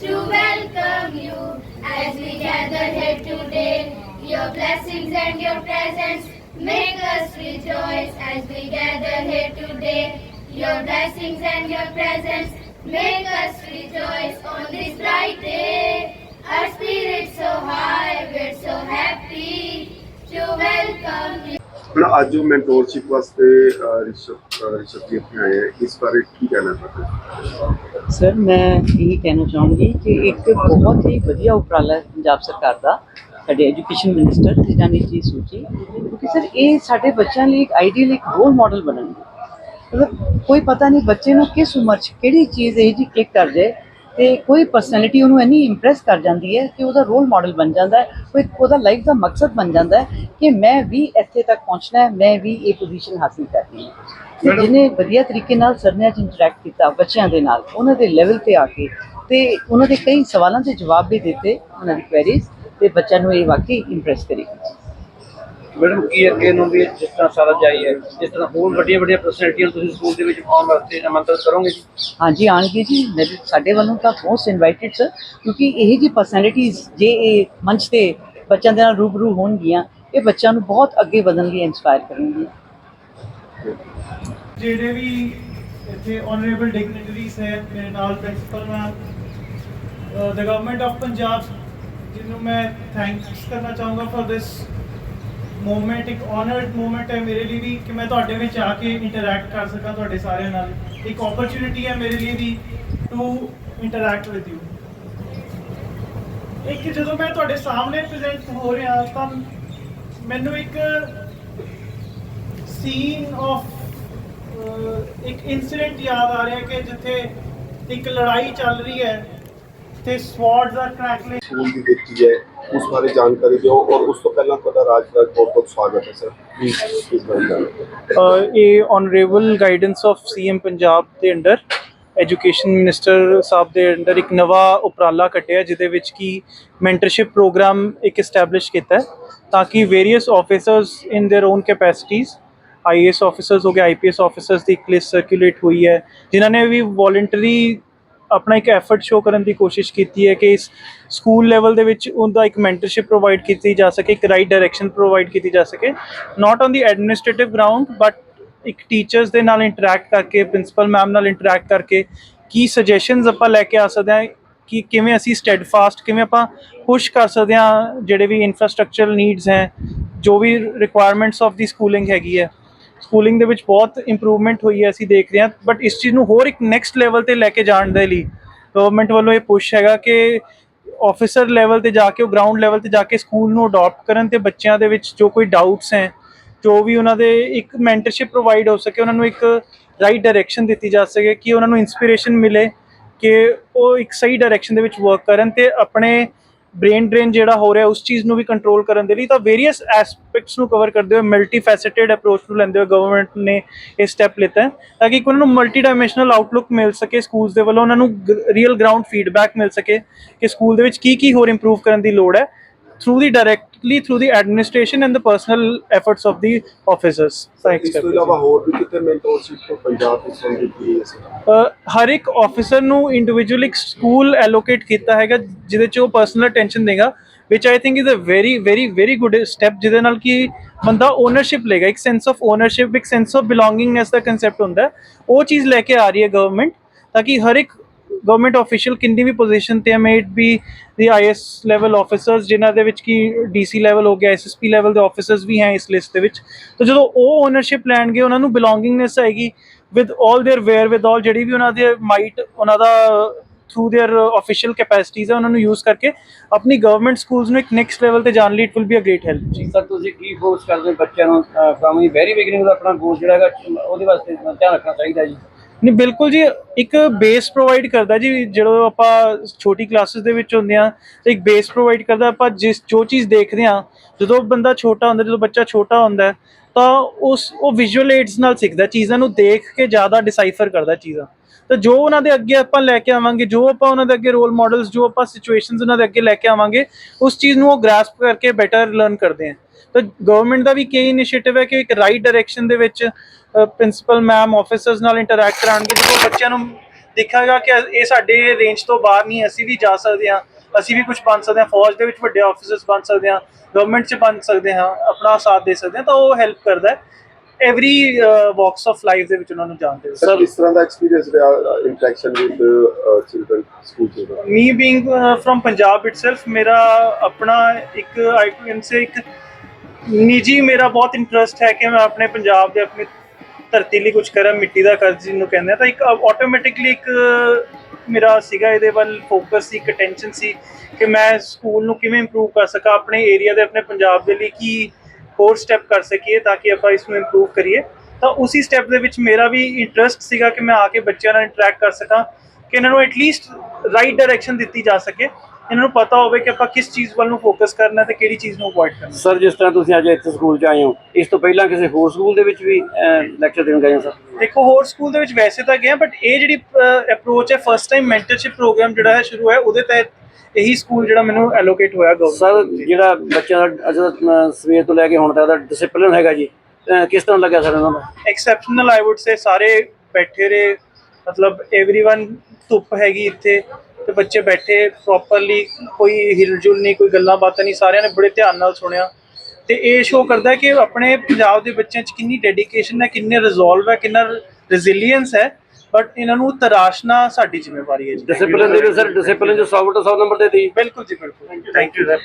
to welcome you as we gather here today. Your blessings and your presence make us rejoice as we gather here today. Your blessings and your presence make us rejoice on this bright day. Our spirits so high, we're so happy to welcome you. ਹੁਣ ਅੱਜ ਜੋ mentorship ਵਾਸਤੇ ਰਿਸ਼ਵ ਰਿਸ਼ਵ ਜੀ ਇੱਥੇ ਆਏ ਹੈ ਇਸ ਬਾਰੇ ਕੀ ਕਹਿਣਾ ਚਾਹੁੰਦੇ ਸਰ, ਮੈਂ ਇਹ ਕਹਿਣਾ ਚਾਹੂੰਗੀ ਕਿ ਇੱਕ ਬਹੁਤ ਹੀ ਵਧੀਆ ਉਪਰਾਲਾ ਹੈ ਪੰਜਾਬ ਸਰਕਾਰ ਦਾ, ਸਾਡੇ ਐਜੂਕੇਸ਼ਨ ਮਿਨਿਸਟਰ ਤੇਜਾਨੀ ਜੀ ਸੂਚੀ, ਕਿਉਂਕਿ ਸਰ, ਇਹ ਸਾਡੇ ਬੱਚਿਆਂ ਲਈ ਇੱਕ ਆਈਡੀਅਲ ਇੱਕ ਰੋਲ ਮਾਡਲ ਬਣਨਗੇ। ਮਤਲਬ ਕੋਈ ਪਤਾ ਨਹੀਂ ਬੱਚੇ ਨੂੰ ਕਿਸ ਉਮਰ 'ਚ ਕਿਹੜੀ ਚੀਜ਼ ਇਹ ਜੀ ਕਲਿੱਕ ਕਰ ਜਾਏ ਤੇ ਕੋਈ ਪਰਸਨੈਲਿਟੀ ਉਹਨੂੰ ਇੰਨੀ ਇੰਪ੍ਰੈਸ ਕਰ ਜਾਂਦੀ ਹੈ ਕਿ ਉਹਦਾ ਰੋਲ ਮਾਡਲ ਬਣ ਜਾਂਦਾ ਹੈ ਕੋਈ ਉਹਦਾ ਲਾਈਫ ਦਾ ਮਕਸਦ ਬਣ ਜਾਂਦਾ ਹੈ ਕਿ ਮੈਂ ਵੀ ਇੱਥੇ ਤੱਕ ਪਹੁੰਚਣਾ ਹੈ ਮੈਂ ਵੀ ਇਹ ਪੋਜੀਸ਼ਨ ਹਾਸਿਲ ਕਰਨੀ ਹੈ। ਤੇ ਜਿਹਨੇ ਵਧੀਆ ਤਰੀਕੇ ਨਾਲ ਸਰਨਿਆਂ 'ਚ ਇੰਟਰੈਕਟ ਕੀਤਾ ਬੱਚਿਆਂ ਦੇ ਨਾਲ ਉਹਨਾਂ ਦੇ ਲੈਵਲ ਤੇ ਆ ਕੇ ਤੇ ਉਹਨਾਂ ਦੇ ਕਈ ਸਵਾਲਾਂ ਦੇ ਜਵਾਬ ਵੀ ਦਿੱਤੇ ਉਹਨਾਂ ਦੀ ਕੁਐਰੀਜ਼ ਤੇ ਬੱਚਿਆਂ ਨੂੰ ਇਹ ਵਾਕਈ ਇੰਪ੍ਰੈਸ ਕਰੇਗੀ ਮੈਡਮ ਕੀ ਅੱਗੇ ਨੂੰ ਵੀ ਜਿਸ ਤਰ੍ਹਾਂ ਸਾਰਾ ਜਾਈ ਹੈ? ਜਿਸ ਤਰ੍ਹਾਂ ਹੋਰ ਵੱਡੀਆਂ ਵੱਡੀਆਂ ਪਰਸਨੈਲਿਟੀਆਂ ਤੁਸੀਂ ਸਕੂਲ ਦੇ ਵਿੱਚ ਆਉਣ ਵਾਸਤੇ ਆਮੰਤਰਿਤ ਕਰੋਗੇ ਜੀ? ਹਾਂਜੀ ਆਣਗੇ ਜੀ। ਮੇਰੇ ਸਾਡੇ ਵੱਲੋਂ ਤਾਂ ਮੋਸਟ ਇਨਵਾਈਟਡ ਸਰ ਕਿਉਂਕਿ ਇਹ ਜੀ ਪਰਸਨੈਲਿਟੀਜ਼ ਜੇ ਇਹ ਮੰਚ ਤੇ ਬੱਚਿਆਂ ਦੇ ਨਾਲ ਰੂਬਰੂ ਹੋਣਗੀਆਂ ਇਹ ਬੱਚਿਆਂ ਨੂੰ ਬਹੁਤ ਅੱਗੇ ਵਧਣ ਲਈ ਇਨਸਪਾਇਰ ਕਰਨਗੀਆਂ ਜਿਹੜੇ ਵੀ ਇੱਥੇ ਆਨਰੇਬਲ ਡਿਗਨਿਟਰੀਜ਼ ਹੈ ਮੇਰੇ ਨਾਲ principal ma'am the government of Punjab ਜਿਹਨੂੰ ਮੈਂ ਥੈਂਕਸ ਕਰਨਾ ਚਾਹੂੰਗਾ ਫॉर ਦਿਸ ਮੂਵਮੈਂਟ ਇੱਕ ਆਨਰਡ ਮੂਵਮੈਂਟ ਹੈ ਮੇਰੇ ਲਈ ਵੀ ਕਿ ਮੈਂ ਤੁਹਾਡੇ ਵਿੱਚ ਆ ਕੇ ਇੰਟਰੈਕਟ ਕਰ ਸਕਾਂ ਤੁਹਾਡੇ ਸਾਰਿਆਂ ਨਾਲ। ਇੱਕ ਓਪਰਚੁਨਿਟੀ ਹੈ ਮੇਰੇ ਲਈ ਵੀ ਟੂ ਇੰਟਰੈਕਟ ਵਿਦ ਯੂ ਇੱਕ ਜਦੋਂ ਮੈਂ ਤੁਹਾਡੇ ਸਾਹਮਣੇ ਪ੍ਰੈਜ਼ੈਂਟ ਹੋ ਰਿਹਾ ਤਾਂ ਮੈਨੂੰ ਇੱਕ ਸੀਨ ਆਫ ਇੱਕ ਇਨਸੀਡੈਂਟ ਯਾਦ ਆ ਰਿਹਾ ਕਿ ਜਿੱਥੇ ਇੱਕ ਲੜਾਈ ਚੱਲ ਰਹੀ ਹੈ ਤੇ ਸਵਾਰਡਸ ਆ ਕ੍ਰੈਕਲਿੰਗ ਸਕੂਲ ਦੀ ਦੇਖੀ ਹੈ। ਉਸ ਬਾਰੇ ਜਾਣਕਾਰੀ ਦਿਓ ਔਰ ਉਸ ਤੋਂ ਪਹਿਲਾਂ ਤੁਹਾਡਾ ਰਾਜ ਦਾ ਬਹੁਤ ਬਹੁਤ ਸਵਾਗਤ ਹੈ ਸਰ ਪਲੀਜ਼ ਇਸ ਬਾਰੇ ਜਾਣਕਾਰੀ ਇਹ honourable guidance of CM Punjab ਦੇ ਅੰਡਰ ਐਜੂਕੇਸ਼ਨ ਮਿਨਿਸਟਰ ਸਾਹਿਬ ਦੇ ਅੰਡਰ ਇੱਕ ਨਵਾਂ ਉਪਰਾਲਾ ਕੱਟਿਆ ਜਿਹਦੇ ਵਿੱਚ ਕੀ ਮੈਂਟਰਸ਼ਿਪ ਪ੍ਰੋਗਰਾਮ ਇੱਕ ਐਸਟੈਬਲਿਸ਼ ਕੀਤਾ ਹੈ ਤਾਂ ਕਿ various officers in their own capacities IAS officers ਹੋ ਗਏ ਆਈਪੀਐਸ ਆਫੀਸਰਸ ਦੀ ਇੱਕ ਲਿਸਟ ਸਰਕੂਲੇਟ ਹੋਈ ਹੈ ਜਿਨ੍ਹਾਂ ਨੇ ਵੀ ਵੋਲੰਟਰੀ ਆਪਣਾ ਇੱਕ ਐਫਰਟ ਸ਼ੋ ਕਰਨ ਦੀ ਕੋਸ਼ਿਸ਼ ਕੀਤੀ ਹੈ ਕਿ ਇਸ ਸਕੂਲ ਲੈਵਲ ਦੇ ਵਿੱਚ ਉਹਦਾ ਇੱਕ ਮੈਂਟਰਸ਼ਿਪ ਪ੍ਰੋਵਾਈਡ ਕੀਤੀ ਜਾ ਸਕੇ, ਇੱਕ ਰਾਈਟ ਡਾਇਰੈਕਸ਼ਨ ਪ੍ਰੋਵਾਈਡ ਕੀਤੀ ਜਾ ਸਕੇ। Not on the administrative ground but ਇੱਕ ਟੀਚਰਸ ਦੇ ਨਾਲ ਇੰਟਰੈਕਟ ਕਰਕੇ ਪ੍ਰਿੰਸੀਪਲ ਮੈਮ ਨਾਲ ਇੰਟਰੈਕਟ ਕਰਕੇ ਕੀ ਸੁਜੈਸ਼ਨਸ ਆਪਾਂ ਲੈ ਕੇ ਆ ਸਕਦੇ ਹਾਂ, ਕਿ ਕਿਵੇਂ ਅਸੀਂ ਸਟੈਡਫਾਸਟ ਕਿਵੇਂ ਆਪਾਂ ਪੁਸ਼ ਕਰ ਸਕਦੇ ਹਾਂ ਜਿਹੜੇ ਵੀ ਇਨਫਰਾਸਟ੍ਰਕਚਰਲ ਨੀਡਸ ਹੈ, ਜੋ ਵੀ ਰਿਕੁਆਇਰਮੈਂਟਸ ਆਫ ਦੀ ਸਕੂਲਿੰਗ ਹੈਗੀ ਹੈ। ਸਕੂਲਿੰਗ ਦੇ ਵਿੱਚ ਬਹੁਤ ਇੰਪਰੂਵਮੈਂਟ ਹੋਈ ਹੈ, ਅਸੀਂ ਦੇਖ ਰਹੇ ਹਾਂ। ਬਟ ਇਸ ਚੀਜ਼ ਨੂੰ ਹੋਰ ਇੱਕ ਨੈਕਸਟ ਲੈਵਲ ਤੇ ਲੈ ਕੇ ਜਾਣ ਦੇ ਲਈ ਗਵਰਨਮੈਂਟ ਵੱਲੋਂ ਇਹ ਪੁਸ਼ ਹੈਗਾ ਕਿ ਆਫੀਸਰ ਲੈਵਲ ਤੇ ਜਾ ਕੇ, ਉਹ ਗਰਾਊਂਡ ਲੈਵਲ ਤੇ ਜਾ ਕੇ ਸਕੂਲ ਨੂੰ ਅਡਾਪਟ ਕਰਨ ਤੇ ਬੱਚਿਆਂ ਦੇ ਵਿੱਚ ਜੋ ਕੋਈ ਡਾਊਟਸ ਹੈ, ਜੋ ਵੀ ਉਹਨਾਂ ਦੇ ਇੱਕ ਮੈਂਟਰਸ਼ਿਪ ਪ੍ਰੋਵਾਈਡ ਹੋ ਸਕੇ, ਉਹਨਾਂ ਨੂੰ ਇੱਕ ਰਾਈਟ ਡਾਇਰੈਕਸ਼ਨ ਦਿੱਤੀ ਜਾ ਸਕੇ, ਕਿ ਉਹਨਾਂ ਨੂੰ ਇਨਸਪੀਰੇਸ਼ਨ ਮਿਲੇ, ਕਿ ਉਹ ਇੱਕ ਸਹੀ ਡਾਇਰੈਕਸ਼ਨ ਦੇ ਵਿੱਚ ਵਰਕ ਕਰਨ ਤੇ ਆਪਣੇ ਬ੍ਰੇਨ ਡਰੇਨ ਜਿਹੜਾ ਹੋ ਰਿਹਾ, ਉਸ ਚੀਜ਼ ਨੂੰ ਵੀ ਕੰਟਰੋਲ ਕਰਨ ਦੇ ਲਈ ਤਾਂ ਵੇਰੀਅਸ ਐਸਪੈਕਟਸ ਨੂੰ ਕਵਰ ਕਰਦੇ ਹੋਏ ਮਲਟੀ ਫੈਸੇਟਡ ਅਪਰੋਚ ਨੂੰ ਲੈਂਦੇ ਹੋਏ ਗਵਰਨਮੈਂਟ ਨੇ ਇਹ ਸਟੈਪ ਲਿੱਤਾ ਹੈ, ਤਾਂ ਕਿ ਉਹਨਾਂ ਨੂੰ ਮਲਟੀ ਡਾਈਮੈਂਸ਼ਨਲ ਆਊਟਲੁੱਕ ਮਿਲ ਸਕੇ ਸਕੂਲਸ ਦੇ ਵੱਲੋਂ, ਉਹਨਾਂ ਨੂੰ ਰੀਅਲ ਗਰਾਊਂਡ ਫੀਡਬੈਕ ਮਿਲ ਸਕੇ ਕਿ ਸਕੂਲ ਦੇ ਵਿੱਚ ਕੀ ਕੀ ਹੋਰ ਇੰਪਰੂਵ ਕਰਨ ਦੀ ਲੋੜ ਹੈ। Through the direct directly through the administration and the personal efforts of the officers ਇਸ ਤੋਂ ਇਲਾਵਾ ਹੋਰ ਵੀ ਕਿਤੇ ਮੈਂਟੋਰਸ਼ਿਪ ਪੰਜਾਬ ਵਿੱਚ ਸੰਬੰਧਿਤ ਹੈ ਸਰ? ਅ, ਹਰ ਇੱਕ ਆਫੀਸਰ ਨੂੰ ਇੰਡੀਵਿਜੂਅਲ ਇੱਕ ਸਕੂਲ ਐਲੋਕੇਟ ਕੀਤਾ ਹੈਗਾ ਜਿਹਦੇ ਚ ਉਹ ਪਰਸਨਲ ਅਟੈਂਸ਼ਨ ਦੇਗਾ which I think is a very very very good step ਜਿਹਦੇ ਨਾਲ ਕਿ ਬੰਦਾ ਓਨਰਸ਼ਿਪ ਲੇਗਾ ਇੱਕ ਸੈਂਸ ਆਫ ਓਨਰਸ਼ਿਪ ਇੱਕ ਸੈਂਸ ਆਫ ਬਿਲੋਂਗਿੰਗਨੈਸ ਦਾ ਕਨਸੈਪਟ ਹੁੰਦਾ ਹੈ। ਉਹ ਚੀਜ਼ ਲੈ ਕੇ ਆ ਰਹੀ ਹੈ ਗਵਰਨਮੈਂਟ ਤਾਂ ਕਿ ਹਰ ਇੱਕ ਗਵਰਨਮੈਂਟ ਆਫੀਸ਼ੀਅਲ ਕਿੰਨੀ ਵੀ ਪੋਜੀਸ਼ਨ ਤੇ ਹੈ maybe the IAS level officers ਜਿਨ੍ਹਾਂ ਦੇ ਵਿੱਚ ਕੀ ਡੀਸੀ ਲੈਵਲ ਹੋ ਗਿਆ ਐਸਐਸਪੀ ਲੈਵਲ ਦੇ ਆਫੀਸਰਸ ਵੀ ਹੈ ਇਸ ਲਿਸਟ ਦੇ ਵਿੱਚ ਤਾਂ ਜਦੋਂ ਉਹ ਓਨਰਸ਼ਿਪ ਲੈਣਗੇ ਉਹਨਾਂ ਨੂੰ ਬਿਲੋਂਗਿੰਗਨੈਸ ਆਏਗੀ ਵਿਦ 올 देयर ਵੇਅਰ ਵਿਦ 올 ਜਿਹੜੀ ਵੀ ਉਹਨਾਂ ਦੇ ਮਾਈਟ ਉਹਨਾਂ ਦਾ ਥਰੂ देयर ਆਫੀਸ਼ੀਅਲ ਕੈਪੈਸਿਟੀਜ਼ ਹੈ ਉਹਨਾਂ ਨੂੰ ਯੂਜ਼ ਕਰਕੇ ਆਪਣੀ ਗਵਰਨਮੈਂਟ ਸਕੂਲਸ ਨੂੰ ਇੱਕ ਨੈਕਸਟ ਲੈਵਲ ਤੇ ਜਾਣ ਲਈ it will be a great help ਜੀ ਸਰ ਤੁਸੀਂ ਕੀ ਫੋਰਸ ਕਰਦੇ ਹੋ ਬੱਚਿਆਂ ਨੂੰ ਫਰਮ ਦੀ ਵੈਰੀ ਬਿਗਨਿੰਗ ਦਾ ਆਪਣਾ ਗੋਲ ਜਿਹੜਾ ਹੈਗਾ ਉਹਦੇ ਵਾਸਤੇ ਧਿਆਨ ਰੱਖਣਾ ਚਾਹੀਦਾ ਜੀ ਨਹੀਂ, ਬਿਲਕੁਲ ਜੀ, ਇੱਕ ਬੇਸ ਪ੍ਰੋਵਾਈਡ ਕਰਦਾ ਜੀ, ਜਦੋਂ ਆਪਾਂ ਛੋਟੀ ਕਲਾਸਿਸ ਦੇ ਵਿੱਚ ਹੁੰਦੇ ਆ ਤਾਂ ਇੱਕ ਬੇਸ ਪ੍ਰੋਵਾਈਡ ਕਰਦਾ, ਆਪਾਂ ਜਿਸ, ਜੋ ਚੀਜ਼ ਦੇਖਦੇ ਆ ਜਦੋਂ ਬੰਦਾ ਛੋਟਾ ਹੁੰਦਾ, ਜਦੋਂ ਬੱਚਾ ਛੋਟਾ ਹੁੰਦਾ ਤਾਂ ਉਸ, ਉਹ ਵਿਜ਼ੂਅਲ ਏਡਸ ਨਾਲ ਸਿੱਖਦਾ, ਚੀਜ਼ਾਂ ਨੂੰ ਦੇਖ ਕੇ ਜ਼ਿਆਦਾ ਡਿਸਾਈਫਰ ਕਰਦਾ ਚੀਜ਼ਾਂ। ਤਾਂ ਜੋ ਉਹਨਾਂ ਦੇ ਅੱਗੇ ਆਪਾਂ ਲੈ ਕੇ ਆਵਾਂਗੇ, ਜੋ ਆਪਾਂ ਉਹਨਾਂ ਦੇ ਅੱਗੇ ਰੋਲ ਮਾਡਲਸ ਜੋ ਆਪਾਂ ਸਿਚੁਏਸ਼ਨਸ ਉਹਨਾਂ ਦੇ ਅੱਗੇ ਲੈ ਕੇ ਆਵਾਂਗੇ, ਉਸ ਚੀਜ਼ ਨੂੰ ਉਹ ਗ੍ਰੈਸਪ ਕਰਕੇ ਬੈਟਰ ਲਰਨ ਕਰਦੇ ਆ ਤਾਂ ਗਵਰਨਮੈਂਟ ਦਾ ਵੀ ਕਈ ਇਨੀਸ਼ੀਏਟਿਵ ਹੈ ਕਿ ਇੱਕ ਰਾਈਟ ਡਾਇਰੈਕਸ਼ਨ ਦੇ ਵਿੱਚ ਪ੍ਰਿੰਸੀਪਲ ਮੈਮ ਆਫੀਸਰਸ ਨਾਲ ਇੰਟਰੈਕਟ ਕਰਾਂਗੇ ਜਦੋਂ ਬੱਚਿਆਂ ਨੂੰ ਦੇਖਾਗਾ ਕਿ ਇਹ ਸਾਡੇ ਰੇਂਜ ਤੋਂ ਬਾਹਰ ਨਹੀਂ ਅਸੀਂ ਵੀ ਜਾ ਸਕਦੇ ਹਾਂ। ਅਸੀਂ ਵੀ ਕੁਝ ਬਣ ਸਕਦੇ ਹਾਂ ਫੌਜ ਦੇ ਵਿੱਚ ਵੱਡੇ ਆਫੀਸਰਸ ਬਣ ਸਕਦੇ ਹਾਂ ਗਵਰਨਮੈਂਟ 'ਚ ਬਣ ਸਕਦੇ ਹਾਂ ਆਪਣਾ ਸਾਥ ਦੇ ਸਕਦੇ ਹਾਂ ਤਾਂ ਉਹ ਹੈਲਪ ਕਰਦਾ ਹੈ। ਐਵਰੀ ਵਾਕਸ ਆਫ ਲਾਈਫ ਦੇ ਵਿੱਚ ਉਹਨਾਂ ਨੂੰ ਜਾਣਦੇ ਹੋ ਸਰ ਇਸ ਤਰ੍ਹਾਂ ਦਾ ਐਕਸਪੀਰੀਅੰਸ ਰਿਹਾ interaction with children school me being uh, from Punjab itself ਮੇਰਾ ਆਪਣਾ ਇੱਕ ਆਈ ਕੈਨ ਸੇ ਇੱਕ ਨਿੱਜੀ ਮੇਰਾ ਬਹੁਤ ਇੰਟਰਸਟ ਹੈ ਕਿ ਮੈਂ ਆਪਣੇ ਪੰਜਾਬ ਦੇ ਆਪਣੀ ਧਰਤੀ ਲਈ ਕੁਝ ਕਰਾਂ, ਮਿੱਟੀ ਦਾ ਕਰਜ਼ ਜਿਹਨੂੰ ਕਹਿੰਦੇ ਆ, ਤਾਂ ਇੱਕ ਆਟੋਮੈਟਿਕਲੀ ਇੱਕ ਮੇਰਾ ਸੀਗਾ, ਇਹਦੇ ਵੱਲ ਫੋਕਸ ਸੀ, ਇੱਕ ਅਟੈਂਸ਼ਨ ਸੀ ਕਿ ਮੈਂ ਸਕੂਲ ਨੂੰ ਕਿਵੇਂ ਇੰਪਰੂਵ ਕਰ ਸਕਾਂ, ਆਪਣੇ ਏਰੀਆ ਦੇ, ਆਪਣੇ ਪੰਜਾਬ ਦੇ ਲਈ ਕੀ ਹੋਰ ਸਟੈਪ ਕਰ ਸਕੀਏ ਤਾਂ ਕਿ ਆਪਾਂ ਇਸ ਨੂੰ ਇੰਪਰੂਵ ਕਰੀਏ। ਤਾਂ ਉਸੇ ਸਟੈਪ ਦੇ ਵਿੱਚ ਮੇਰਾ ਵੀ ਇੰਟਰਸਟ ਸੀਗਾ ਕਿ ਮੈਂ ਆ ਕੇ ਬੱਚਿਆਂ ਨਾਲ ਇੰਟਰੈਕਟ ਕਰ ਸਕਾਂ, ਕਿ ਇਹਨਾਂ ਨੂੰ ਐਟਲੀਸਟ ਰਾਈਟ ਡਾਇਰੈਕਸ਼ਨ ਦਿੱਤੀ ਜਾ ਸਕੇ। ਇਹਨਾਂ ਨੂੰ ਪਤਾ ਹੋਵੇ ਕਿ ਆਪਾਂ ਕਿਸ ਚੀਜ਼ ਵੱਲ ਨੂੰ ਫੋਕਸ ਕਰਨਾ ਤੇ ਕਿਹੜੀ ਚੀਜ਼ ਨੂੰ ਅਵੋਇਡ ਕਰਨਾ ਸਰ ਜਿਸ ਤਰ੍ਹਾਂ ਤੁਸੀਂ ਅੱਜ ਇੱਥੇ ਸਕੂਲ 'ਚ ਆਏ ਹੋ ਇਸ ਤੋਂ ਪਹਿਲਾਂ ਕਿਸੇ ਹੋਰ ਸਕੂਲ ਦੇ ਵਿੱਚ ਵੀ ਲੈਕਚਰ ਦੇਣ ਗਏ ਹੋ ਸਰ ਦੇਖੋ ਹੋਰ ਸਕੂਲ ਦੇ ਵਿੱਚ ਵੈਸੇ ਤਾਂ ਗਿਆ ਬਟ ਇਹ ਜਿਹੜੀ ਅਪਰੋਚ ਹੈ ਫਸਟ ਟਾਈਮ ਮੈਂਟਰਸ਼ਿਪ ਪ੍ਰੋਗਰਾਮ ਜਿਹੜਾ ਹੈ ਸ਼ੁਰੂ ਹੈ ਉਹਦੇ ਤਹਿਤ ਇਹੀ ਸਕੂਲ ਜਿਹੜਾ ਮੈਨੂੰ ਐਲੋਕੇਟ ਹੋਇਆ ਗਵਰਨਮੈਂਟ ਸਰ ਜਿਹੜਾ ਬੱਚਿਆਂ ਦਾ ਅੱਜ ਦਾ, ਅਹ, ਸਵੇਰ ਤੋਂ ਲੈ ਕੇ ਹੁਣ ਤੱਕ ਦਾ ਡਿਸਪਲਿਨ ਹੈਗਾ ਜੀ ਅਹ, ਕਿਸ ਤਰ੍ਹਾਂ ਲੱਗਿਆ ਸਰ ਇਹਨਾਂ ਦਾ ਐਕਸੈਪਸ਼ਨਲ ਆਈ ਊਡ ਸੇ ਸਾਰੇ ਬੈਠੇ ਰਹੇ ਮਤਲਬ एवरीवन ਧੁੱਪ ਹੈਗੀ ਇੱਥੇ ਤੇ ਬੱਚੇ ਬੈਠੇ ਪ੍ਰੋਪਰਲੀ ਕੋਈ ਹਿਲਜੁਲ ਨਹੀਂ ਕੋਈ ਗੱਲਾਂ ਬਾਤਾਂ ਨਹੀਂ ਸਾਰਿਆਂ ਨੇ ਬੜੇ ਧਿਆਨ ਨਾਲ ਸੁਣਿਆ। ਤੇ ਇਹ ਸ਼ੋ ਕਰਦਾ ਕਿ ਆਪਣੇ ਪੰਜਾਬ ਦੇ ਬੱਚਿਆਂ 'ਚ ਕਿੰਨੀ ਡੈਡੀਕੇਸ਼ਨ ਹੈ ਕਿੰਨੇ ਰਿਜ਼ੋਲਵ ਹੈ ਕਿੰਨਾ ਰੈਜ਼ਿਲੀਅੰਸ ਹੈ ਬਟ ਇਹਨਾਂ ਨੂੰ ਤਰਾਸ਼ਣਾ ਸਾਡੀ ਜ਼ਿੰਮੇਵਾਰੀ ਹੈ ਜੀ। ਡਿਸਪਲਿਨ ਦੇ ਵਿੱਚ ਸਰ ਡਿਸਪਲਿਨ 'ਚ 100 ਤੋਂ 100 ਨੰਬਰ ਦੇ ਦਿੱਤੀ ਬਿਲਕੁਲ ਜੀ ਬਿਲਕੁਲ। Thank you sir